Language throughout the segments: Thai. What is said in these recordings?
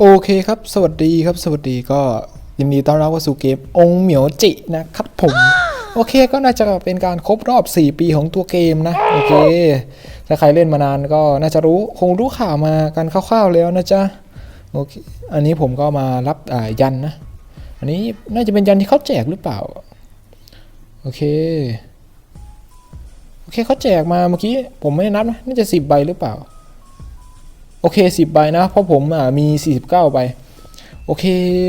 โอเคครับ สวัสดีครับ สวัสดีก็ยินดีต้อนรับเข้าสู่เกมองเหมียวจินะครับผม โอเคก็น่าจะเป็นการครบรอบ 4 ปีของตัวเกมนะ โอเค ถ้าใครเล่นมานานก็น่าจะรู้คงรู้ข่าวมากันคร่าวๆแล้วนะจ๊ะ โอเค อันนี้ผมก็มารับยันนะ อันนี้น่าจะเป็นยันที่เขาแจกหรือเปล่า โอเค โอเคเขาแจกมาเมื่อกี้ผมไม่ได้นับนะ น่าจะ 10 ใบหรือเปล่า โอเคสิบใบนะ เพราะผมอ่ามี 49ใบโอเค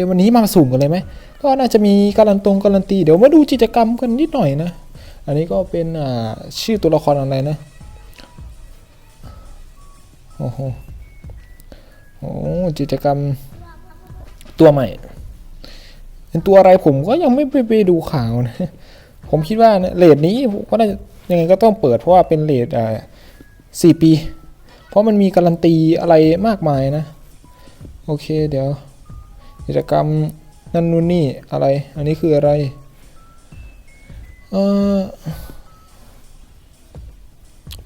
วันนี้มาสุ่มกันเลยไหมก็น่าจะมีการันตรงการันตี เดี๋ยวมาดูกิจกรรมกันนิดหน่อยนะ อันนี้ก็เป็นชื่อตัวละครอะไรนะ โอ้โหโอ้กิจกรรมตัวใหม่ เป็นตัวอะไรผมก็ยังไม่ไปไปดูข่าวนะ ผมคิดว่าเลทนี้ก็น่าจะยังไงก็ต้องเปิดเพราะว่าเป็นเลทอ่าสี่ปี เพราะมันมีการันตีอะไรมากมายนะ โอเคเดี๋ยว กิจกรรมนั่นนู่นนี่อะไร อันนี้คืออะไร เออ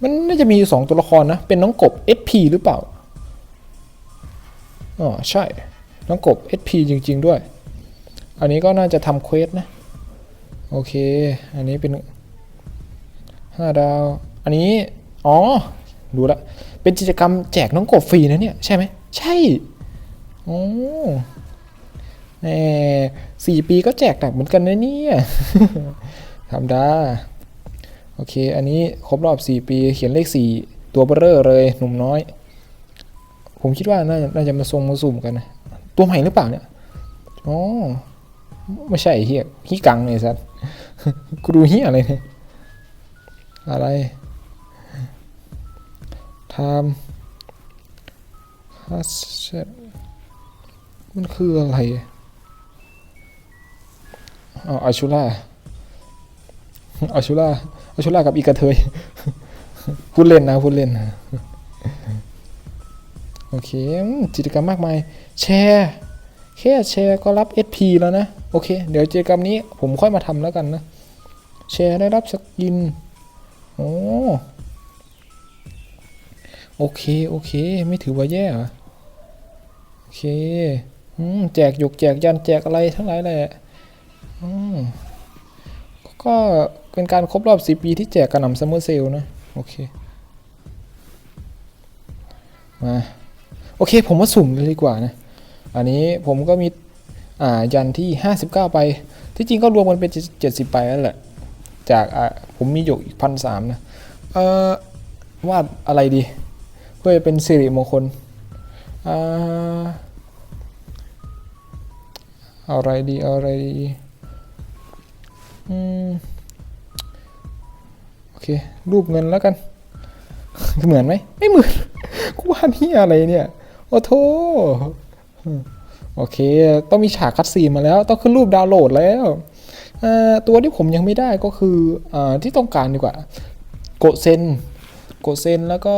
มันน่าจะมีอยู่สองตัวละครนะ เป็นน้องกบ SP หรือเปล่า อ๋อ ใช่ น้องกบ SP จริง ๆ ด้วย อันนี้ก็น่าจะทำเควสนะ โอเค อันนี้เป็นห้าดาว อันนี้ อ๋อ รู้ละ เป็นกิจกรรมแจกน้องกบฟรีนะเนี่ย ใช่ไหม ใช่ โอ้แหมสี่ปีก็แจกหนักเหมือนกันนะเนี่ยธรรมดา โอเค อันนี้ครบรอบ4ปี เขียนเลข4ตัวเบอร์เรอร์เลย หนุ่มน้อย ผมคิดว่าน่าน่าจะมาทรงมาสุ่มกันนะ ตัวใหม่หรือเปล่าเนี่ย อ๋อ ไม่ใช่เฮียฮีกังเลยสัสกูดูเฮียอะไรเนี่ย อะไร ไทม์ฮัสเซมันคืออะไรอ๋ออาชูล่าอาชูล่าอาชูล่ากับอีกระเทยพูดเล่นนะพูดเล่นนะโอเคอืมกิจกรรมมากมาย แชร์แค่แชร์ก็รับ SP แล้วนะ โอเค เดี๋ยวกิจกรรมนี้ผมค่อยมาทำแล้วกันนะ แชร์ได้รับสกิน โอ้ โอเค โอเค ไม่ถือว่าแย่หรอโอเคอืมแจกหยกแจกยันแจกอะไรทั้งหลายแหละอืมก็เป็นการครบรอบสิปีที่แจกกระหน่ำซัมเมอร์เซลนะ โอเค มา โอเค ผมมาสุ่มเลยดีกว่านะ อันนี้ผมก็มี อ่า ยันที่ 59 ไป ที่จริงก็รวมกันเป็น 70 ไปนั่นแหละ จาก อ่า ผมมีหยกอีกพันสามนะ เอ่อวาดอะไรดี เพื่อจะเป็นสิริมงคลอะไรดีอะไรดีโอเค รูปเงินแล้วกัน เหมือนไหม ไม่เหมือน กูวาดที่อะไรเนี่ย โอ้โทโอเค ต้องมีฉากคัดซีนมาแล้ว ต้องขึ้นรูปดาวน์โหลดแล้ว ตัวที่ผมยังไม่ได้ก็คืออที่ต้องการดีกว่า โกเซน โกเซนแล้วก็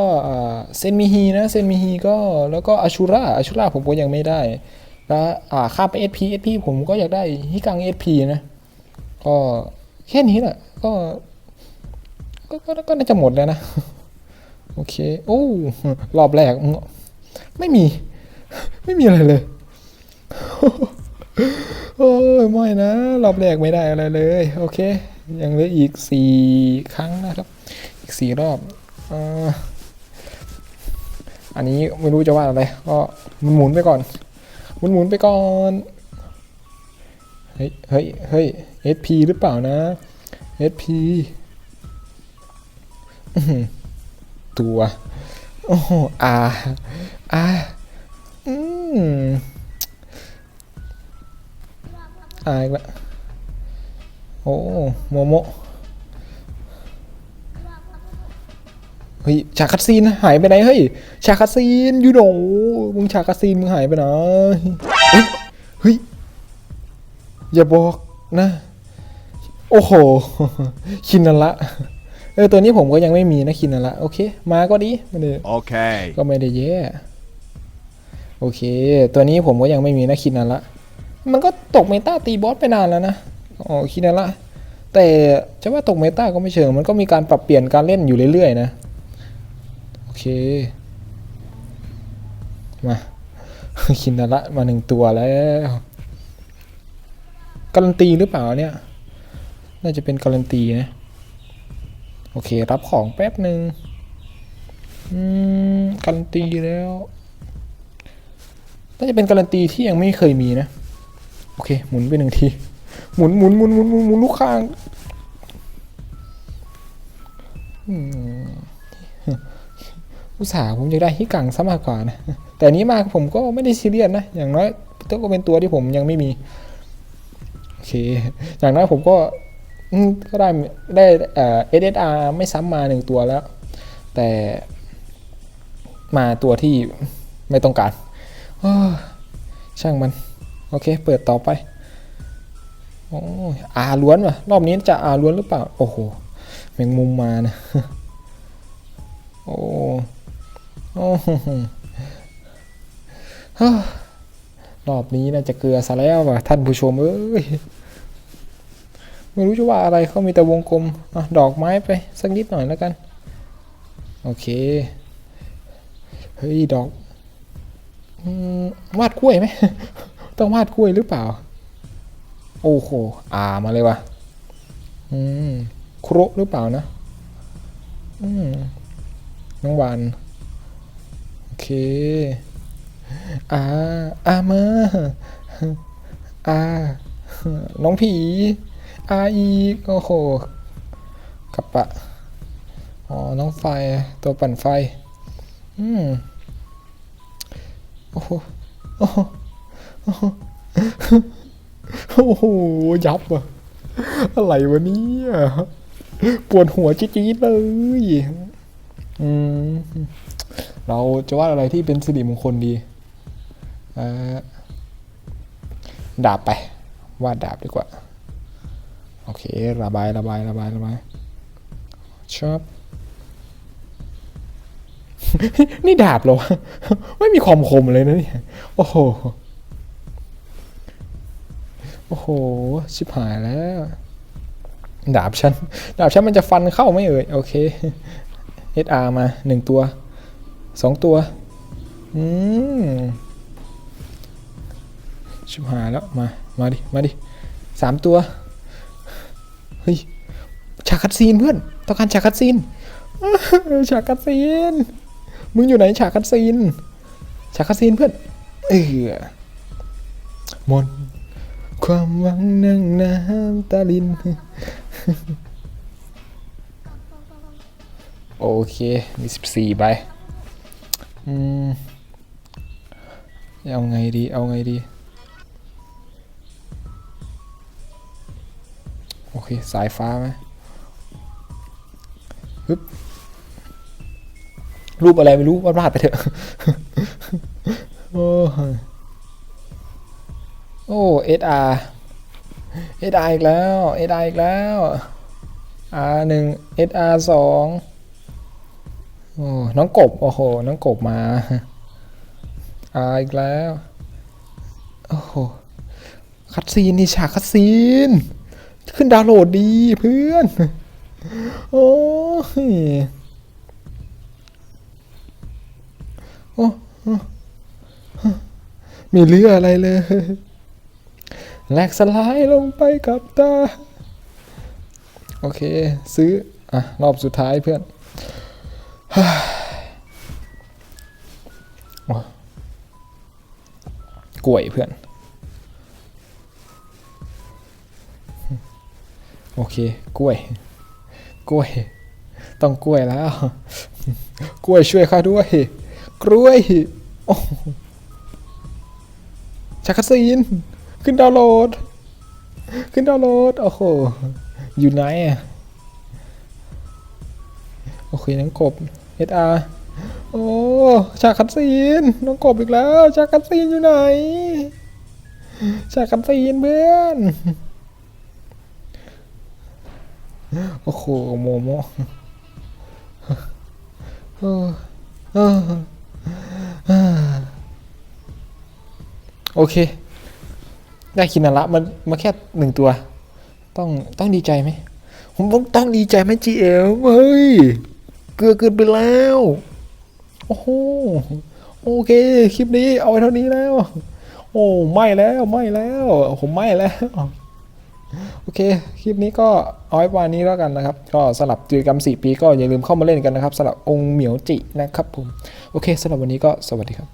เซนมิฮีนะเซนมิฮีก็แล้วก็อาชูราอาชูราผมก็ยังไม่ได้ แล้วอ่าข้ามไป SP SP ผมก็อยากได้ฮิกัง SP นะ ก็แค่นี้แหละก็ก็ก็ก็น่าจะหมดแล้วนะ โอเค โอ้รอบแรก ไม่มี ไม่มีอะไรเลย โอ้ยไม่นะ รอบแรกไม่ได้อะไรเลย โอเค ยังเหลืออีกสี่ครั้งนะครับ อีกสี่รอบ อันนี้ไม่รู้จะว่าอะไร ก็หมุนไปก่อนหมุนไปก่อน เฮ้ย เฮ้ย เฮ้ย SP หรือเปล่านะ SP ตัวโอ้โหอาอาอืมอาอีกแล้วโอ้โมโม เฮ้ยฉากคัดซีนหายไปไหนเฮ้ยฉากคัดซีนยูโดมึงฉากคัดซีนมึงหายไปไหนเฮ้ยเฮ้ยอย่าบอกนะ โอ้โหคินนันละเออตัวนี้ผมก็ยังไม่มีนะคินนันละโอเค มาก็ดีไม่ได้ Okay. ก็ไม่ได้แย่โอเค ตัวนี้ผมก็ยังไม่มีนะคินนันละมันก็ตกเมตาตีบอสไปนานแล้วนะอ๋อคินนันละแต่จะว่าตกเมตาก็ไม่เชิงมันก็มีการปรับเปลี่ยนการเล่นอยู่เรื่อยๆนะโอ เค มาคินนาระมาหนึ่งตัวแล้วการันตีหรือเปล่าเนี่ย น่าจะเป็นการันตีนะ โอเค รับของแป๊บหนึ่งอืมการันตีแล้ว น่าจะเป็นการันตีที่ยังไม่เคยมีนะ โอเค หมุนไปหนึ่งที หมุนหมุนหมุนหมุนหมุนหมุนลูกข้าง อืม อุตส่าห์ผมอยากได้ฮิกังซะมากกว่านะ แต่นี้มาผมก็ไม่ได้ซีเรียสนะ อย่างน้อยตัวก็เป็นตัวที่ผมยังไม่มี โอเค อย่างน้อยผมก็ก็ได้ได้เอ่อ SSR ไม่ซ้ำมาหนึ่งตัวแล้ว แต่มาตัวที่ไม่ต้องการช่างมัน โอเค เปิดต่อไปโอ้อาล้วนว่ะ รอบนี้จะอาล้วนหรือเปล่า โอ้โหแมงมุมมานะ โอ้ โอ้โหรอบนี้น่าจะเกลือซะแล้วว่ะท่านผู้ชมเอ้ยไม่รู้จะว่าอะไรเขามีแต่วงกลมอดอกไม้ไปสักนิดหน่อยแล้วกัน โอเค เฮ้ย ดอกวาดกล้วยไหม ต้องวาดกล้วยหรือเปล่า โอ้โห อ่ามาเลยว่ะอืมครกหรือเปล่านะ อืมน้องวาน เคอ่าอ่ามาอ่าน้องผีอาอีกโอ้โหกับปะอ๋อ น้องไฟ ตัวปั่นไฟ อืมโอ้โหโอ้โหโอ้โห ยับว่ะอะไรวะเนี่ย ปวดหัวจี๊ดเลย อืมเราจะวาดอะไรที่เป็นสิริมงคลดีดาบไป วาดดาบดีกว่า โอเค ระบายระบายระบายระบายชอบนี่ดาบเหรอไม่มีความคมเลยนะเนี่ยโอ้โห โอ้โห ชิบหายแล้ว ดาบฉัน ดาบฉันมันจะฟันเข้าไม่เอ่ย โอเค SR มาหนึ่งตัวสองตัวอืมชิบหายแล้วมา มาดิ มาดิสามตัว เฮ้ย ฉากคัดซีนเพื่อน ต้องการฉากคัดซีน ฉากคัดซีน มึงอยู่ไหนฉากคัดซีน ฉากคัดซีนเพื่อน เออมนความหวังนั่งน้ำตาลิน โอเค มีสิบสี่ใบอืมเอาไงดี เอาไงดี โอเค สายฟ้าไหมฮึบรูปอะไรไม่รู้วาดๆไปเถอะโอ้โอ้เอสอาร์เอสอาร์อีกแล้วเอสอาร์อีกแล้วอาร์หนึ่งเอสอาร์สอง น้องกบ โอ้โห น้องกบมาอาอีกแล้ว โอ้โห คัดซีนนี่ฉากคัดซีน ขึ้นดาวโหลดดีเพื่อน โอ้ยโอ้โอ้มีเรืออะไรเลยแลกสลายลงไปกับตา โอเค ซื้อ อะ รอบสุดท้ายเพื่อน กล้วยเพื่อน โอเค กล้วย กล้วย ต้องกล้วยแล้ว กล้วยช่วยข้าด้วย กล้วยชักซีน ขึ้นดาวน์โหลด ขึ้นดาวน์โหลด โอ้โห อยู่ไหนอะ โอเคน้งกบ SR โอ้ฉากคัดซีนน้องกบอีกแล้วฉากคัดซีนอยู่ไหนฉากคัดซีนเพื่อนโอ้โหโมโมโอเค ได้คินาระมามาแค่หนึ่งตัว ต้องต้องดีใจไหมผมต้องต้องดีใจไหม GL เฮ้ย เกลือเกินไปแล้ว โอ้โห โอเค คลิปนี้เอาไว้เท่านี้แล้ว โอ้ไม่แล้วไม่แล้ว ผมไม่แล้ว โอเค คลิปนี้ก็เอาไว้วันนี้แล้วกันนะครับ ก็สลับจิกรรม 4 ปีก็อย่าลืมเข้ามาเล่นกันนะครับสลับองค์เหมียวจินะครับผม โอเคสำหรับวันนี้ก็สวัสดีครับ